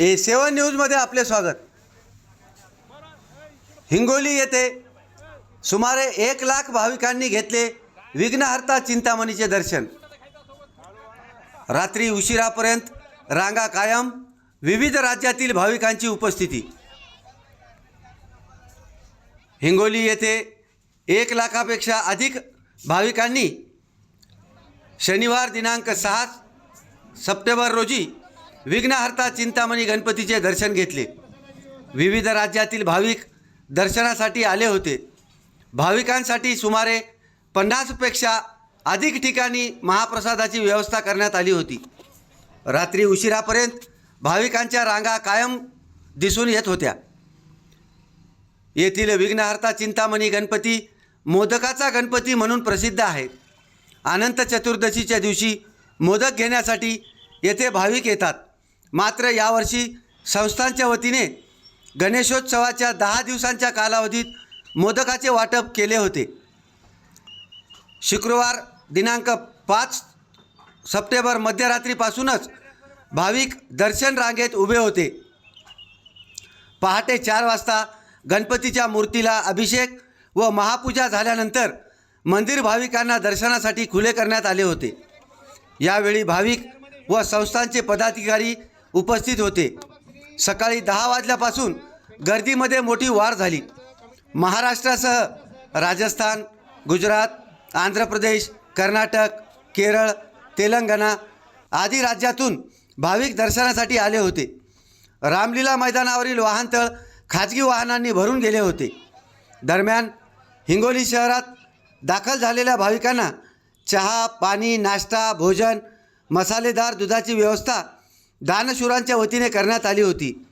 ए सेवन न्यूजमध्ये आपले स्वागत. हिंगोली येथे सुमारे एक लाख भाविकांनी घेतले विघ्नहर्ता चिंतामणीचे दर्शन. रात्री उशिरापर्यंत रांगा कायम विविध राज्यातील भाविकांची उपस्थिती. हिंगोली येथे एक लाखापेक्षा अधिक भाविकांनी शनिवार दिनांक सहा सप्टेंबर रोजी विघ्नहर्ता चिंतामणी गणपतीचे दर्शन घेतले. विविध राज्यातील भाविक दर्शनासाठी आले होते. भाविकांसाठी सुमारे पन्नासपेक्षा अधिक ठिकाणी महाप्रसादाची व्यवस्था करण्यात आली होती. रात्री उशिरापर्यंत भाविकांच्या रांगा कायम दिसून येत होत्या. येथील विघ्नहर्ता चिंतामणी गणपती मोदकाचा गणपती म्हणून प्रसिद्ध आहे. अनंत चतुर्दशीच्या दिवशी मोदक घेण्यासाठी येथे भाविक येतात. मात्र यावर्षी संस्थांच्या वतीने गणेशोत्सवाच्या दहा दिवसांच्या कालावधीत मोदकाचे वाटप केले होते. शुक्रवार दिनांक पाच सप्टेंबर मध्यरात्रीपासूनच भाविक दर्शन रांगेत उभे होते. पहाटे चार वाजता गणपतीच्या मूर्तीला अभिषेक व महापूजा झाल्यानंतर मंदिर भाविकांना दर्शनासाठी खुले करण्यात आले होते. यावेळी भाविक व संस्थांचे पदाधिकारी उपस्थित होते. सकाळी दहा वाजल्यापासून गर्दीमध्ये मोठी वाढ झाली. महाराष्ट्रासह राजस्थान गुजरात आंध्र प्रदेश कर्नाटक केरळ तेलंगणा आदी राज्यातून भाविक दर्शनासाठी आले होते. रामलीला मैदानावरील वाहनतळ खाजगी वाहनांनी भरून गेले होते. दरम्यान हिंगोली शहरात दाखल झालेल्या भाविकांना चहा पाणी नाश्ता भोजन मसालेदार दुधाची व्यवस्था दानशूरांच्या वतीने करण्यात आली होती.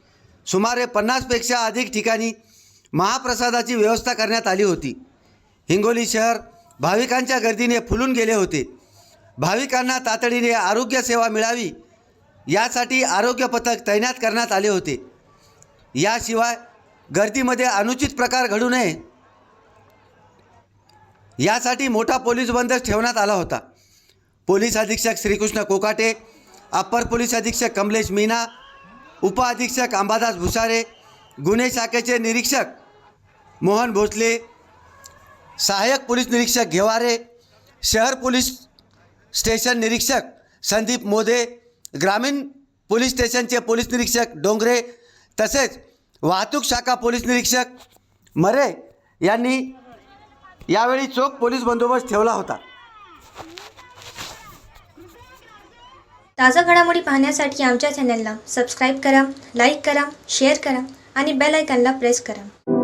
सुमारे पन्नासपेक्षा अधिक ठिकाणी महाप्रसादाची व्यवस्था करण्यात आली होती. हिंगोली शहर भाविकांच्या गर्दीने फुलून गेले होते. भाविकांना तातडीने आरोग्य सेवा मिळावी यासाठी आरोग्य पथक तैनात करण्यात आले होते. याशिवाय गर्दीमध्ये अनुचित प्रकार घडू नये यासाठी मोठा पोलीस बंदोबस्त ठेवण्यात आला होता. पोलीस अधीक्षक श्रीकृष्ण कोकाटे अप्पर पोलीस अधीक्षक कमलेश मीना उपअधीक्षक अंबादास भुसारे गुन्हे शाखेचे निरीक्षक मोहन भोसले सहाय्यक पोलीस निरीक्षक घेवारे शहर पोलीस स्टेशन निरीक्षक संदीप मोदे ग्रामीण पोलीस स्टेशनचे पोलीस निरीक्षक डोंगरे तसेच वाहतूक शाखा पोलीस निरीक्षक मरे यांनी यावेळी चोख पोलीस बंदोबस्त ठेवला होता. ताज्या घडामोडी पाहण्यासाठी आमच्या चॅनलला सबस्क्राईब करा लाईक करा शेअर करा आणि बेल आयकॉनला प्रेस करा.